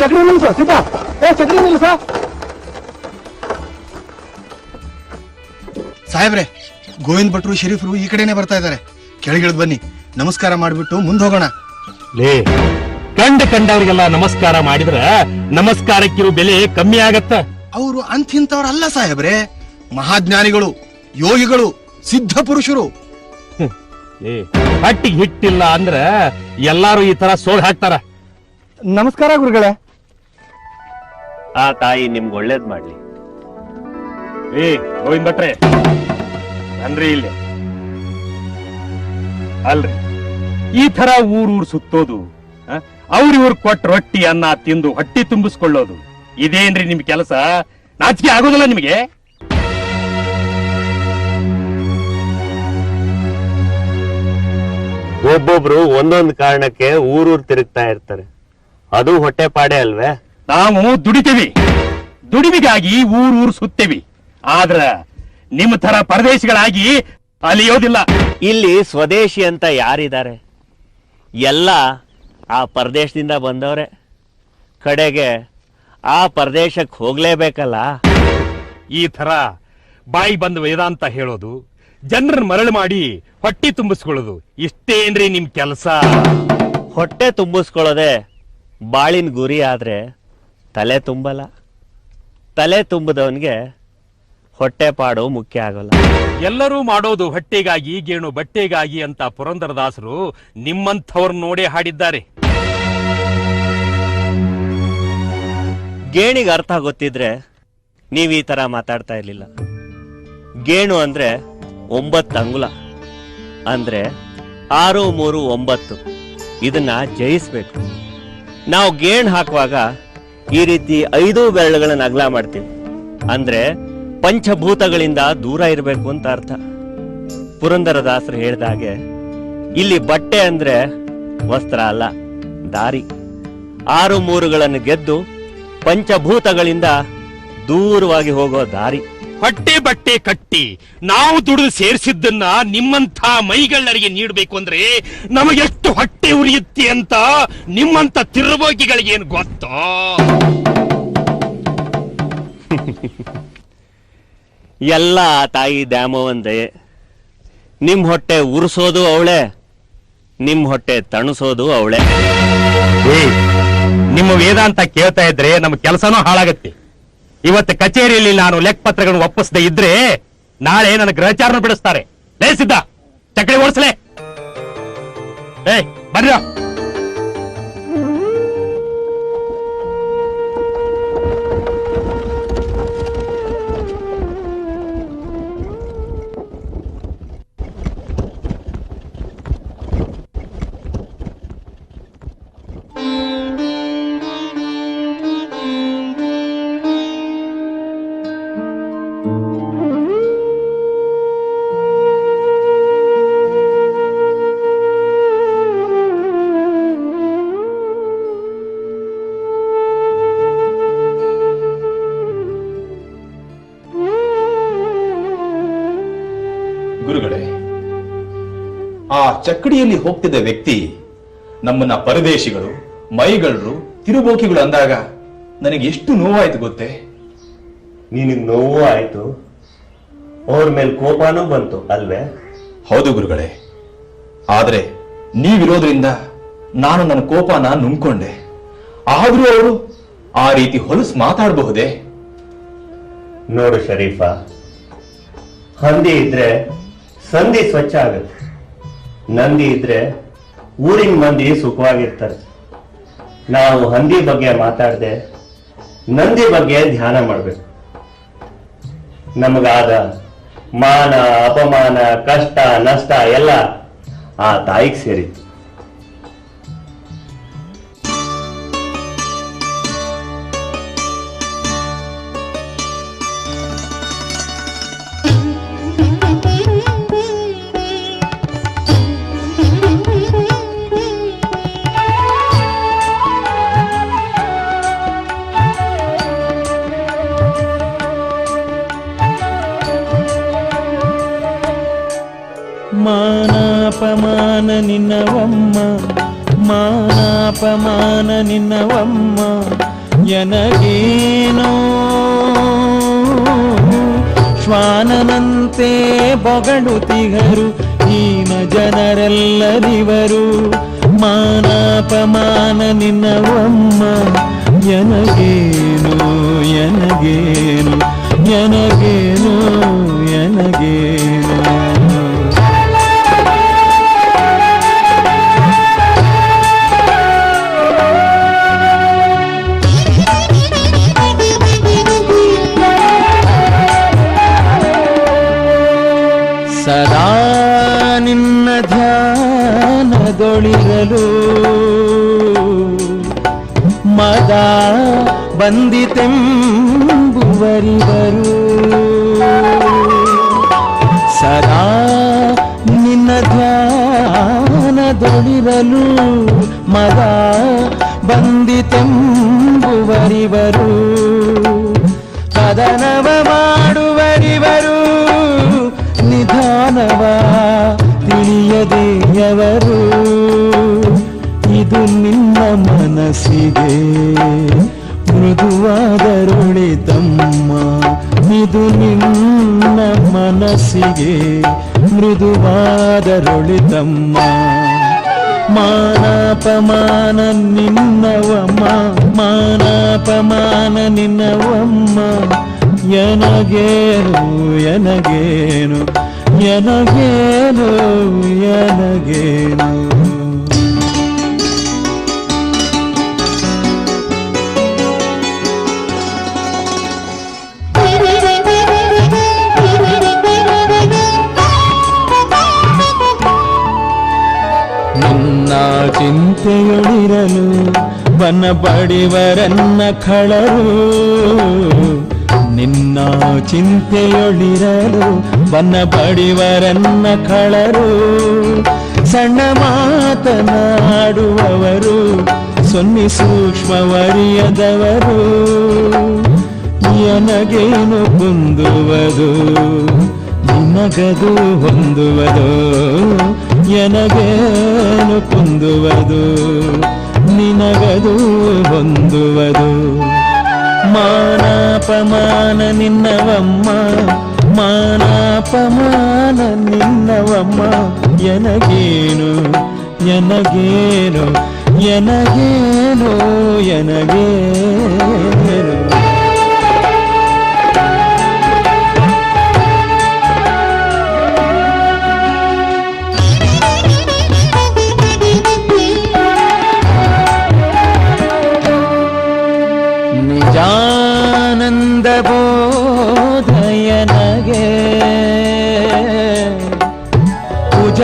ಚಕ್ರಿ ನಿಲ್ಸ ಸಿದ್ಧ. ಏ ಚಕ್ರಿ ನಿಲ್ಸ. ಸಾಹೇಬ್ರೆ ಗೋವಿಂದ್ ಭಟ್ರು ಶರೀಫ್ರು ಈ ಕಡೆನೆ ಬರ್ತಾ ಇದ್ದಾರೆ. ಕೆಳಗಿಳಿದ್ ಬನ್ನಿ. ನಮಸ್ಕಾರ ಮಾಡ್ಬಿಟ್ಟು ಮುಂದೆ ಹೋಗೋಣ. ಲೇ ಕಂಡ ಕಂಡವರಿಗೆಲ್ಲ ನಮಸ್ಕಾರ ಮಾಡಿದ್ರ ನಮಸ್ಕಾರಕ್ಕಿರೋ ಬೆಲೆ ಕಮ್ಮಿ ಆಗತ್ತ? ಅವರು ಅಂತಿಂತವ್ರಲ್ಲ ಸಾಹೇಬ್ರೆ. ಮಹಾಜ್ಞಾನಿಗಳು ಯೋಗಿಗಳು ಸಿದ್ಧ ಪುರುಷರು. ಲೇ ಹಟ್ಟಿಗೆ ಹಿಟ್ಟಿಲ್ಲ ಅಂದ್ರ ಎಲ್ಲಾರು ಈ ತರ ಸೋಲ್ ಹಾಕ್ತಾರ. ನಮಸ್ಕಾರ ಗುರುಗಳೇ. ಆ ತಾಯಿ ನಿಮ್ಗೆ ಒಳ್ಳೇದ್ ಮಾಡ್ಲಿ. ಏ ಗೋವಿಂದ ಭಟ್ರೆ ಅಂದ್ರಿ ಇಲ್ಲಿ. ಅಲ್ರಿ. ಈ ತರ ಊರೂರ್ ಸುತ್ತೋದು ಅವ್ರ ಇವ್ರ ಕೊಟ್ಟ ರೊಟ್ಟಿ ಅನ್ನ ತಿಂದು ಹೊಟ್ಟಿ ತುಂಬಿಸ್ಕೊಳ್ಳೋದು. ಇದೇನ್ರಿ ನಿಮ್ ಕೆಲಸ? ನಾಚಿಕೆ ಆಗೋದಿಲ್ಲ ನಿಮಗೆ? ಒಬ್ಬೊಬ್ರು ಒಂದೊಂದು ಕಾರಣಕ್ಕೆ ಊರೂರ್ ತಿರುಗ್ತಾ ಇರ್ತಾರೆ. ಅದು ಹೊಟ್ಟೆ ಪಾಡೆ ಅಲ್ವೇ? ನಾವು ದುಡಿತೀವಿ. ದುಡಿವಿಗಾಗಿ ಊರು ಸುತ್ತೇವಿ. ಆದ್ರ ನಿಮ್ಮ ತರ ಪರದೇಶಿಗಳಾಗಿ ಅಲಿಯೋದಿಲ್ಲ. ಇಲ್ಲಿ ಸ್ವದೇಶಿ ಅಂತ ಯಾರಿದ್ದಾರೆ? ಎಲ್ಲ ಆ ಪರದೇಶದಿಂದ ಬಂದವ್ರೆ. ಕಡೆಗೆ ಆ ಪ್ರದೇಶಕ್ಕೆ ಹೋಗ್ಲೇಬೇಕಲ್ಲ? ಈ ತರ ಬಾಯಿ ಬಂದ ವೇದಾಂತ ಹೇಳೋದು ಜನರನ್ನ ಮರಳು ಮಾಡಿ ಹೊಟ್ಟಿ ತುಂಬಿಸ್ಕೊಳ್ಳೋದು ಇಷ್ಟೇನ್ರಿ ನಿಮ್ ಕೆಲಸ? ಹೊಟ್ಟೆ ತುಂಬಿಸ್ಕೊಳ್ಳೋದೆ ಬಾಳಿನ ಗುರಿ ಆದ್ರೆ ತಲೆ ತುಂಬಲ್ಲ. ತಲೆ ತುಂಬದವನ್ಗೆ ಹೊಟ್ಟೆ ಪಾಡು ಮುಖ್ಯ ಆಗೋಲ್ಲ. ಎಲ್ಲರೂ ಮಾಡೋದು ಹೊಟ್ಟೆಗಾಗಿ ಗೇಣು ಬಟ್ಟೆಗಾಗಿ ಅಂತ ಪುರಂದರದಾಸರು ನಿಮ್ಮಂಥವ್ರು ನೋಡಿ ಹಾಡಿದ್ದಾರೆ. ಗೇಣಿಗೆ ಅರ್ಥ ಗೊತ್ತಿದ್ರೆ ನೀವು ಈ ತರ ಮಾತಾಡ್ತಾ ಇರ್ಲಿಲ್ಲ. ಗೇಣು ಅಂದ್ರೆ ಒಂಬತ್ತು ಅಂಗುಲ. ಅಂದ್ರೆ ಆರು ಮೂರು ಒಂಬತ್ತು. ಇದನ್ನ ಜಯಿಸ್ಬೇಕು. ನಾವು ಗೇಣ್ ಹಾಕುವಾಗ ಈ ರೀತಿ ಐದು ಬೆರಳುಗಳನ್ನು ಅಗಲ ಮಾಡ್ತೀವಿ. ಅಂದ್ರೆ ಪಂಚಭೂತಗಳಿಂದ ದೂರ ಇರಬೇಕು ಅಂತ ಅರ್ಥ. ಪುರಂದರದಾಸರು ಹೇಳಿದ ಹಾಗೆ, ಇಲ್ಲಿ ಬಟ್ಟೆ ಅಂದ್ರೆ ವಸ್ತ್ರ ಅಲ್ಲ, ದಾರಿ. ಆರು ಮೂರುಗಳನ್ನು ಗೆದ್ದು ಪಂಚಭೂತಗಳಿಂದ ದೂರವಾಗಿ ಹೋಗೋ ದಾರಿ. ಹೊಟ್ಟೆ ಬಟ್ಟೆ ಕಟ್ಟಿ ನಾವು ದುಡಿದು ಸೇರಿಸಿದ್ದನ್ನ ನಿಮ್ಮಂಥ ಮೈಗಳ್ಳರಿಗೆ ನೀಡಬೇಕು ಅಂದ್ರೆ ನಮಗೆಷ್ಟು ಹೊಟ್ಟೆ ಉರಿಯುತ್ತೆ ಅಂತ ನಿಮ್ಮಂತ ತಿರುಬೋಗಿಗಳಿಗೇನು ಗೊತ್ತೋ? ಎಲ್ಲ ಆ ತಾಯಿ ದ್ಯಾಮವಂದೆ ನಿಮ್ ಹೊಟ್ಟೆ ಉರ್ಸೋದು ಅವಳೆ ನಿಮ್ ಹೊಟ್ಟೆ ತಣಸೋದು ಅವಳೆ. ನಿಮ್ಮ ವೇದಾಂತ ಕೇಳ್ತಾ ಇದ್ರೆ ನಮ್ಮ ಕೆಲಸನೂ ಹಾಳಾಗತ್ತೆ. ಇವತ್ತು ಕಚೇರಿಯಲ್ಲಿ ನಾನು ಲೆಕ್ಕಪತ್ರಗಳನ್ನು ಒಪ್ಪಿಸದೆ ಇದ್ರೆ ನಾಳೆ ನನ್ನ ಗ್ರಹಚಾರನ ಬಿಡಿಸ್ತಾರೆ. ಲೇ ಸಿದ್ಧ ಚಕಡಿ ಓಡಿಸಲೇ. ಏ ಬರ್ರ. ಚಕ್ಕಡಿಯಲ್ಲಿ ಹೋಗ್ತಿದ್ದ ವ್ಯಕ್ತಿ ನಮ್ಮನ್ನ ಪರದೇಶಿಗಳು ಮೈಗಳರು ತಿರುಬೋಕಿಗಳು ಅಂದಾಗ ನನಗೆ ಎಷ್ಟು ನೋವಾಯ್ತು ಗೊತ್ತೇ? ನಿನಗೆ ನೋವು ಆಯ್ತು ಅವ್ರ ಮೇಲೆ ಕೋಪನೂ ಬಂತು ಅಲ್ವೇ? ಹೌದು ಗುರುಗಳೇ. ಆದ್ರೆ ನೀವಿರೋದ್ರಿಂದ ನಾನು ನನ್ನ ಕೋಪನ ನುಂಗ್ಕೊಂಡೆ. ಆದ್ರೂ ಅವರು ಆ ರೀತಿ ಹೊಲಸು ಮಾತಾಡಬಹುದೇ? ನೋಡು ಶರೀಫ ಹಂದಿ ಇದ್ರೆ ಸಂಧಿ ಸ್ವಚ್ಛ ಆಗುತ್ತೆ. ನಂದಿ ಇದ್ರೆ ಊರಿನ ಮಂದಿ ಸುಖವಾಗಿರ್ತಾರೆ. ನಾವು ಹಂದಿ ಬಗ್ಗೆ ಮಾತಾಡದೆ ನಂದಿ ಬಗ್ಗೆ ಧ್ಯಾನ ಮಾಡಬೇಕು. ನಮಗಾದ ಮಾನ, ಅಪಮಾನ, ಕಷ್ಟ, ನಷ್ಟ ಎಲ್ಲ ಆ ತಾಯಿಗೆ ಸೇರಿತ್ತು. ಮಾನಾಪಮಾನ ನಿನ್ನವಮ್ಮ ಎನಗೇನೋ? ಶ್ವಾನನಂತೆ ಬೊಗಡುತ್ತಿಗರು ಹೀನ ಜನರೆಲ್ಲರಿವರು ಮಾನಾಪಮಾನ ನಿನ್ನವಮ್ಮ ಎನಗೇನು ಎನಗೇನು ಎನಗೇನು ಎನಗೇನು. ಬಂದಿತೆಂಬುವರಿವರು ಸದಾ ನಿನ್ನ ಧ್ಯಾನದೊಳಿರಲು ಇದು ನಿನ್ನ ಮನಸ್ಸಿಗೆ ಮೃದುವಾದರೊಳಿತಮ್ಮ. ಮಾನಾಪಮಾನ ನಿನ್ನವಮ್ಮ ಮಾನಾಪಮಾನ ನಿನ್ನವಮ್ಮ. ಎನಗೇನು ಎನಗೇನು ಎನಗೇನು ಎನಗೇನು. ಚಿಂತೆಯೊಳಿರಲು ಬನ್ನ ಬಡಿವರನ್ನ ಕಳರು ನಿನ್ನ ಚಿಂತೆಯೊಳಿರಲು ಬನ್ನ ಬಡಿವರನ್ನ ಕಳರು ಸಣ್ಣ ಮಾತನಾಡುವವರು, ಸೊನ್ನಿ ಸೂಕ್ಷ್ಮವರಿಯದವರು ಎನಗೇನು ಕುಂದುವುದು, ನಿನಗದು ಹೊಂದುವುದು. ಎನಗೇನು ಕುಂದುವುದು ನಿನಗದು ಹೊಂದುವುದು. ಮಾನಾಪಮಾನ ನಿನ್ನವಮ್ಮ ಮಾನಾಪಮಾನ ನಿನ್ನವಮ್ಮ ಎನಗೇನು ಎನಗೇನು ಎನಗೇನು ಎನಗೇನು.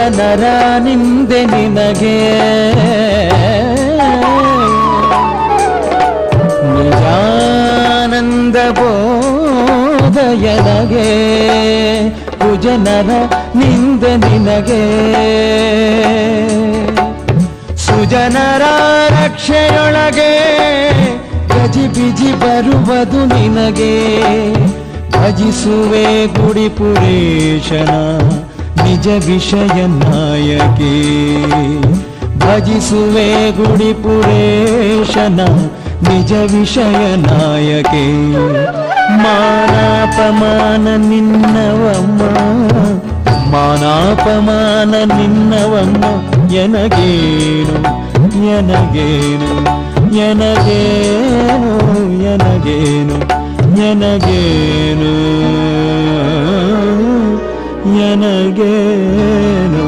ಕುಜನರ ನಿಂದೆ ನಿನಗೆ. ನಿಜಾನಂದ ಬೋಧಯನಗೆ ಕುಜನರ ನಿಂದೆ ನಿನಗೆ. ಸುಜನರ ರಕ್ಷೆಯೊಳಗೆ ಗಜಿ ಬಿಜಿ ಬರುವುದು ನಿನಗೆ. ಭಜಿಸುವೆ ಗುಡಿ ಪುರೇಶನ. ನಿಜ ವಿಷಯ ನಾಯಕಿ ಭಜಿಸುವೆ ಗುಡಿ ಪುರೇಶನ ನಿಜ ವಿಷಯ ನಾಯಕಿ ಮಾನಾಪಮಾನ ನಿನ್ನವಮ್ಮ ಮಾನಾಪಮಾನ ನಿನ್ನವಮ್ಮ ಎನಗೇನು ಎನಗೇನು ಎನಗೇನು ಎನಗೇನು ಎನಗೇನು ಎನಗೇನು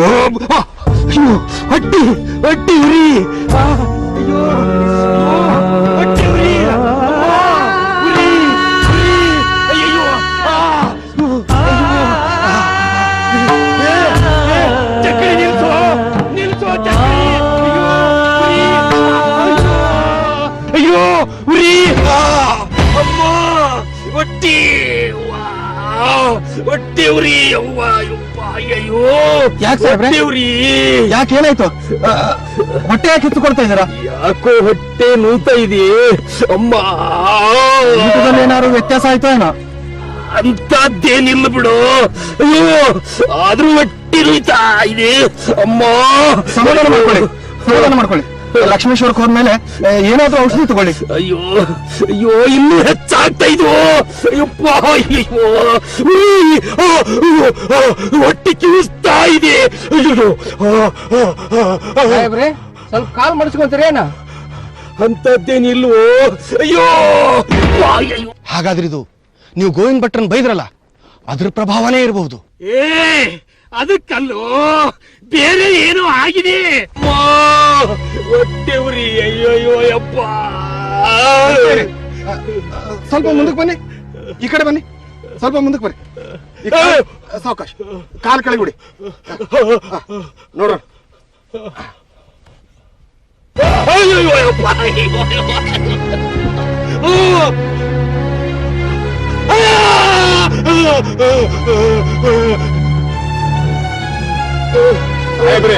ಓ, ಆ, ಅಯ್ಯೋ ಅಟ್ಟಿ ಅಟ್ಟಿ ಉರಿ ಆ, ಹೊಟ್ಟಿ ವಾ ಹೊಟ್ಟೆ ಉರಿ ಯವ್ವ ಯವ್ವ ಅಯ್ಯಯ್ಯೋ. ಯಾಕೆ ಸಾಹೇಬ್ರೆ? ಹೊಟ್ಟೆ ಉರಿ. ಯಾಕೆ ಏನಾಯ್ತು? ಆ, ಹೊಟ್ಟೆ ಯಾಕೆ ಕಿತ್ತು ಕೊಡ್ತಾ ಇದ್ದೀರಾ? ಯಾಕೋ ಹೊಟ್ಟೆ ನೂತ ಇದೆ. ಅಮ್ಮ. ಊಟದಲ್ಲಿ ಏನಾದ್ರು ವ್ಯತ್ಯಾಸ ಆಯ್ತು ಏನೋ? ಅಂತದ್ದೇನಿಲ್ಲ ಬಿಡು. ಅಯ್ಯೋ ಆದ್ರೂ ಹೊಟ್ಟೆ ನೋಯ್ತಾ ಇದೆ. ಅಮ್ಮ. ಸಮಾಧಾನ ಮಾಡ್ಕೊಳ್ಳಿ. ಸಮಾಧಾನ ಮಾಡ್ಕೊಳ್ಳಿ. ಲಕ್ಷ್ಮೇಶ್ವರಕ್ಕೆ ಹೋದ್ಮೇಲೆ ಮೇಲೆ ಏನಾದ್ರೂ ಔಷಧಿ ತಗೊಳ್ಳಿ. ಅಯ್ಯೋ ಅಯ್ಯೋ ಇನ್ನು ಹೆಚ್ಚಾಗ್ತಾ ಇದು ಅಯ್ಯಪ್ಪ ಅಯ್ಯೋ ಹೊಟ್ಟೆ ಕಿವಿಸ್ತಾ ಇದೆ. ಅಯ್ಯೋ ಆ, ಆ, ಆ, ಆ. ಸಾಹೇಬ್ರೆ ಸ್ವಲ್ಪ ಕಾಲ್ ಮಾಡಿಸ್ಕೊಂತೀರೇನ ಅಂತದ್ದೇನಿಲ್ವೋ ಅಯ್ಯೋ. ಹಾಗಾದ್ರೆ ಇದು ನೀವು ಗೋವಿಂದ ಭಟ್ರನ್ ಬೈದ್ರಲ್ಲ ಅದ್ರ ಪ್ರಭಾವನೇ ಇರಬಹುದು. ಏ ಅದಕ್ಕಲ್ಲೋ? ಬೇರೆ ಏನೋ ಆಗಿದೆ. ಅಮ್ಮ, ಹೊಟ್ಟೆ ಉರಿ ಅಯ್ಯಯ್ಯೋ. ಯಪ್ಪ ಸ್ವಲ್ಪ ಮುಂದಕ್ಕೆ ಬನ್ನಿ. ಈ ಕಡೆ ಬನ್ನಿ. ಸ್ವಲ್ಪ ಮುಂದಕ್ಕೆ ಬರ್ರಿ ಈ ಕಡೆ ಸಾವಕಾಶ. ಕಾಲ್ ಕೆಳಗೆ ಬಿಡಿ ನೋಡೋಣ Oh ಅಯ್ಯೋ! ಸಾಹೇಬ್ರೆ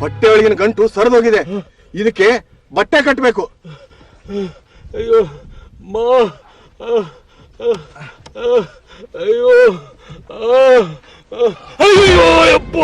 ಹೊಟ್ಟೆ ಒಳಗಿನ ಗಂಟು ಸರಿದೋಗಿದೆ. ಇದಕ್ಕೆ ಬಟ್ಟೆ ಕಟ್ಟಬೇಕು ಅಯ್ಯೋ ಮಾ ಅಯ್ಯೋ ಅಯ್ಯೋ ಯಪ್ಪ.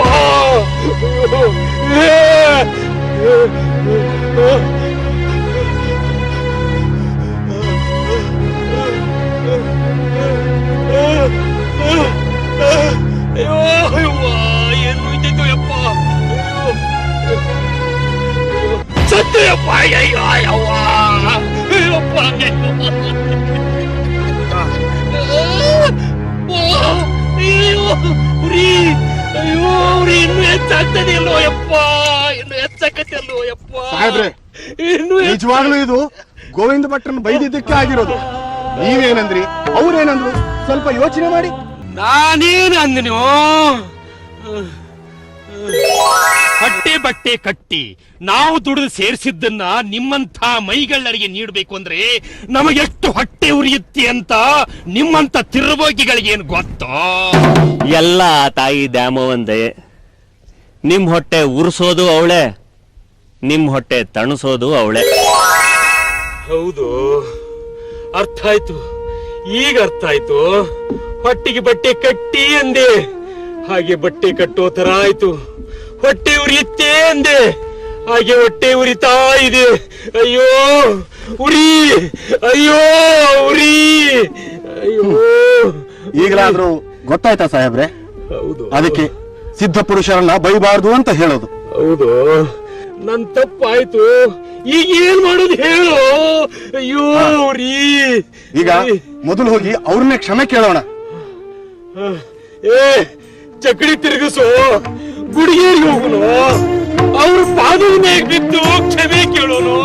ಉರಿ ಅಯ್ಯೋ ಇನ್ನು ಹೆಚ್ಚಾಗ್ತದೆ ಅಲ್ಲೋ ಯಪ್ಪ ಇನ್ನು ಹೆಚ್ಚಾಕತ್ತೆ ಅಲ್ಲೋ ಯಪ್ಪ ಸಾಹೇಬ್ರೆ, ಇನ್ನು ನಿಜವಾಗ್ಲೂ ಇದು ಗೋವಿಂದ ಭಟ್ರನ್ ಬೈದಿದ್ದಕ್ಕೆ ಆಗಿರೋದು. ನೀವೇನಂದ್ರಿ? ಅವ್ರೇನಂದ್ರು? ಸ್ವಲ್ಪ ಯೋಚನೆ ಮಾಡಿ. ನಾನೇನು ಅಂದನು ಹೊಟ್ಟೆ ಬಟ್ಟೆ ಕಟ್ಟಿ ನಾವು ದುಡಿದು ಸೇರಿಸಿದ್ದನ್ನ ನಿಮ್ಮಂಥ ಮೈಗಳ್ಳರಿಗೆ ನೀಡಬೇಕು ಅಂದ್ರೆ ನಮಗೆಷ್ಟು ಹೊಟ್ಟೆ ಉರಿಯುತ್ತೆ ಅಂತ ನಿಮ್ಮಂತ ತಿರುಬೋಗಿಗಳಿಗೆ ಏನು ಗೊತ್ತೋ? ಎಲ್ಲ ತಾಯಿ ತಾಯಿ ಒಂದೇ ನಿಮ್ ಹೊಟ್ಟೆ ಉರ್ಸೋದು ಅವಳೆ ನಿಮ್ ಹೊಟ್ಟೆ ತಣಿಸೋದು ಅವಳೆ. ಹೌದು ಅರ್ಥ ಆಯ್ತು. ಈಗ ಅರ್ಥ ಆಯ್ತು. ಹೊಟ್ಟಿಗೆ ಬಟ್ಟೆ ಕಟ್ಟಿ ಅಂದೆ. ಹಾಗೆ ಬಟ್ಟೆ ಕಟ್ಟೋ ತರ ಆಯ್ತು. ಹೊಟ್ಟೆ ಉರಿಯುತ್ತೆ ಅಂದೆ. ಹಾಗೆ ಹೊಟ್ಟೆ ಉರಿತಾ ಇದೆ. ಅಯ್ಯೋ ಉರಿ. ಅಯ್ಯೋ ಉರಿ. ಅಯ್ಯೋ ಈಗಲಾದ್ರೂ ಗೊತ್ತಾಯ್ತಾ ಸಾಹೇಬ್ರೆ? ಹೌದು. ಅದಕ್ಕೆ ಸಿದ್ಧ ಪುರುಷರನ್ನ ಬೈಬಾರ್ದು ಅಂತ ಹೇಳೋದು. ಹೌದು. ನನ್ ತಪ್ಪಾಯ್ತು. ಈಗ ಏನ್ ಮಾಡೋದು ಹೇಳು. ಅಯ್ಯೋ ಉರಿ. ಈಗ ಮೊದಲು ಹೋಗಿ ಅವ್ರನ್ನೇ ಕ್ಷಮೆ ಕೇಳೋಣ. ಏ ಚಕಡಿ ತಿರುಗಿಸು. ಗುಡಿಗೇರಿಗೆ ಹೋಗಲು ಅವ್ರ ಪಾದದ ಬಿದ್ದು ಕ್ಷಮೆ ಕೇಳೋನು?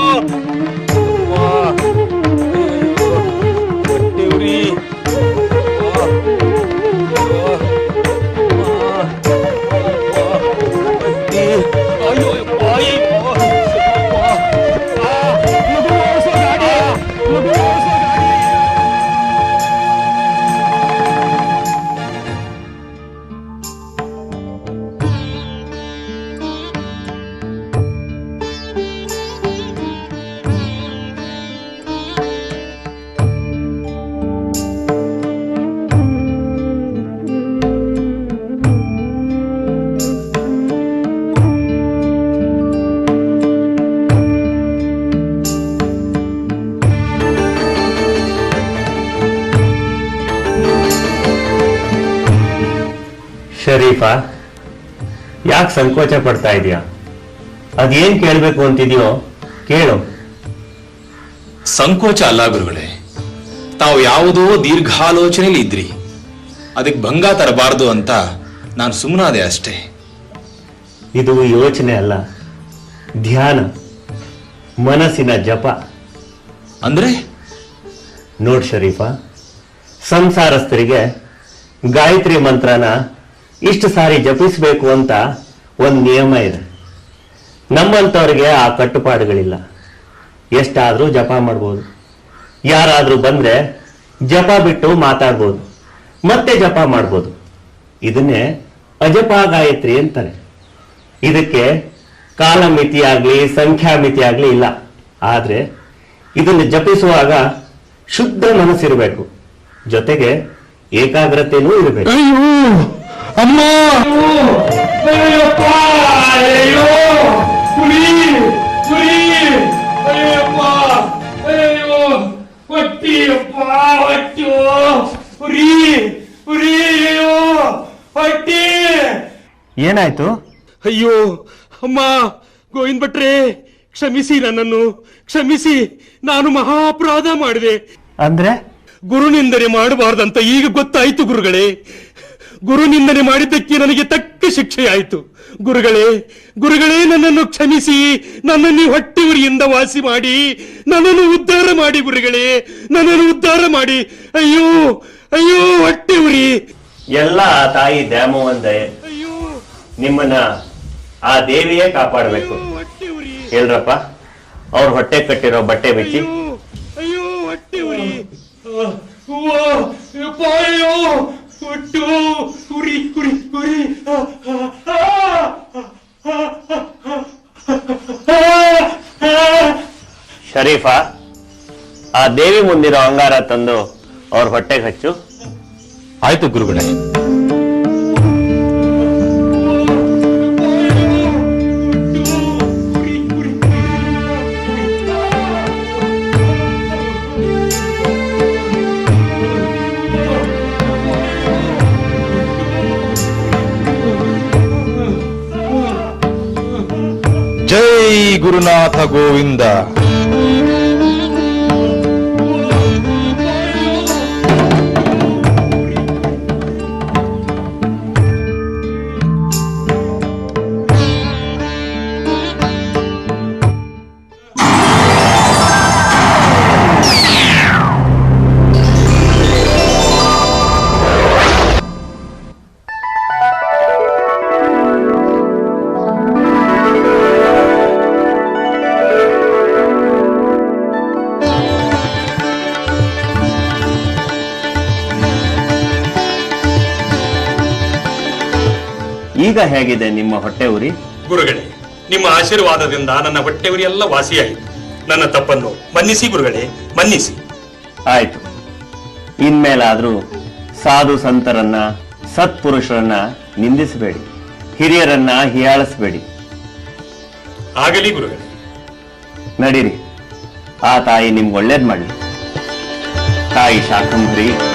ಶರೀಫಾ ಯಾಕೆ ಸಂಕೋಚ ಪಡ್ತಾ ಇದೀಯ? ಅದೇನ್ ಕೇಳ್ಬೇಕು ಅಂತಿದೆಯೋ ಕೇಳು. ಸಂಕೋಚ ಅಲ್ಲ ಗುರುಗಳೇ ತಾವು ಯಾವುದೋ ದೀರ್ಘಾಲೋಚನೆಯಲ್ಲಿ ಇದ್ರಿ. ಅದಕ್ಕೆ ಭಂಗ ತರಬಾರದು ಅಂತ ನಾನು ಸುಮ್ಮನಾದೆ ಅಷ್ಟೇ. ಇದು ಯೋಚನೆ ಅಲ್ಲ ಧ್ಯಾನ ಮನಸ್ಸಿನ ಜಪ. ಅಂದ್ರೆ? ನೋಡ್ ಶರೀಫಾ ಸಂಸಾರಸ್ಥರಿಗೆ ಗಾಯತ್ರಿ ಮಂತ್ರನ ಇಷ್ಟು ಸಾರಿ ಜಪಿಸಬೇಕು ಅಂತ ಒಂದು ನಿಯಮ ಇದೆ. ನಮ್ಮಂಥವ್ರಿಗೆ ಆ ಕಟ್ಟುಪಾಡುಗಳಿಲ್ಲ. ಎಷ್ಟಾದರೂ ಜಪ ಮಾಡ್ಬೋದು. ಯಾರಾದರೂ ಬಂದ್ರೆ ಜಪ ಬಿಟ್ಟು ಮಾತಾಡ್ಬೋದು. ಮತ್ತೆ ಜಪ ಮಾಡ್ಬೋದು. ಇದನ್ನೇ ಅಜಪ ಗಾಯತ್ರಿ ಅಂತಾರೆ. ಇದಕ್ಕೆ ಕಾಲಮಿತಿ ಆಗ್ಲಿ ಸಂಖ್ಯಾ ಮಿತಿ ಆಗ್ಲಿ ಇಲ್ಲ. ಆದರೆ ಇದನ್ನು ಜಪಿಸುವಾಗ ಶುದ್ಧ ಮನಸ್ಸಿರಬೇಕು. ಜೊತೆಗೆ ಏಕಾಗ್ರತೆಯೂ ಇರಬೇಕು. ಅಮ್ಮ! ಅಯ್ಯೋ ಅಯ್ಯಪ್ಪ ಅಯ್ಯೋ ಹೊಟ್ಟಿಯಪ್ಪ ಹೊಟ್ಟು ಹುರಿ ಹುರಿ ಅಯ್ಯೋ ಹೊಟ್ಟಿ. ಏನಾಯ್ತು? ಅಯ್ಯೋ ಅಮ್ಮ ಗೋವಿಂದ್ ಭಟ್ರೆ ಕ್ಷಮಿಸಿ ನನ್ನನ್ನು ಕ್ಷಮಿಸಿ ನಾನು ಮಹಾಪರಾಧ ಮಾಡಿದೆ. ಅಂದ್ರೆ? ಗುರುನಿಂದನೆ ಮಾಡಬಾರ್ದಂತ ಈಗ ಗೊತ್ತಾಯ್ತು ಗುರುಗಳೇ. ಗುರುನಿಂದನೆ ಮಾಡಿದ್ದಕ್ಕೆ ನನಗೆ ತಕ್ಕ ಶಿಕ್ಷೆಯಾಯಿತು. ಗುರುಗಳೇ ಗುರುಗಳೇ ನನ್ನನ್ನು ಕ್ಷಮಿಸಿ. ನನ್ನನ್ನು ಹೊಟ್ಟೆ ಉರಿಯಿಂದ ವಾಸಿ ಮಾಡಿ. ನನ್ನನ್ನು ಉದ್ಧಾರ ಮಾಡಿ ಗುರುಗಳೇ ನನ್ನನ್ನು ಉದ್ಧಾರ ಮಾಡಿ. ಅಯ್ಯೋ ಅಯ್ಯೋ ಹೊಟ್ಟೆ ಉರಿ ಎಲ್ಲ ತಾಯಿ ದ್ಯಾಮೋ ದಯೆ ಅಯ್ಯೋ. ನಿಮ್ಮನ್ನ ಆ ದೇವಿಯೇ ಕಾಪಾಡಬೇಕು. ಹೊಟ್ಟೆ ಉರಿ ಹೇಳ್ರಪ್ಪ ಅವ್ರ ಹೊಟ್ಟೆ ಕಟ್ಟಿರೋ ಬಟ್ಟೆ ಬಿಚ್ಚಿ. ಅಯ್ಯೋ ಹೊಟ್ಟೆ ಉರಿ ಆ, ಅವ್ವ, ಯಪ್ಪ, ಅಯ್ಯೋ ಹೊಟ್ಟು ಉರಿ ಉರಿ ಉರಿ ಆ, ಆ, ಆ, ಆ, ಆ, ಆ. ಶರೀಫಾ ಆ ದೇವಿ ಮುಂದಿರೋ ಅಂಗಾರ ತಂದು ಅವ್ರ ಹೊಟ್ಟೆಗೆ ಹಚ್ಚು ಆಯ್ತು ಗುರುಗಳೇ గురునాథ గోవింద. ಈಗ ಹೇಗಿದೆ ನಿಮ್ಮ ಹೊಟ್ಟೆ ಉರಿ? ಗುರುಗಳೇ ನಿಮ್ಮ ಆಶೀರ್ವಾದದಿಂದ ನನ್ನ ಹೊಟ್ಟೆ ಉರಿ ಎಲ್ಲ ವಾಸಿಯಾಯಿತು. ನನ್ನ ತಪ್ಪನ್ನು ಮನ್ನಿಸಿ ಗುರುಗಳೇ ಮನ್ನಿಸಿ. ಆಯ್ತು. ಇನ್ಮೇಲಾದ್ರೂ ಸಾಧು ಸಂತರನ್ನ ಸತ್ಪುರುಷರನ್ನ ನಿಂದಿಸಬೇಡಿ. ಹಿರಿಯರನ್ನ ಹಿಯಾಳಿಸಬೇಡಿ. ಆಗಲಿ ಗುರುಗಳೇ. ನಡೀರಿ. ಆ ತಾಯಿ ನಿಮ್ಗೆ ಒಳ್ಳೇದ್ ಮಾಡಲಿ. ತಾಯಿ ಶಾಕಂಭರಿ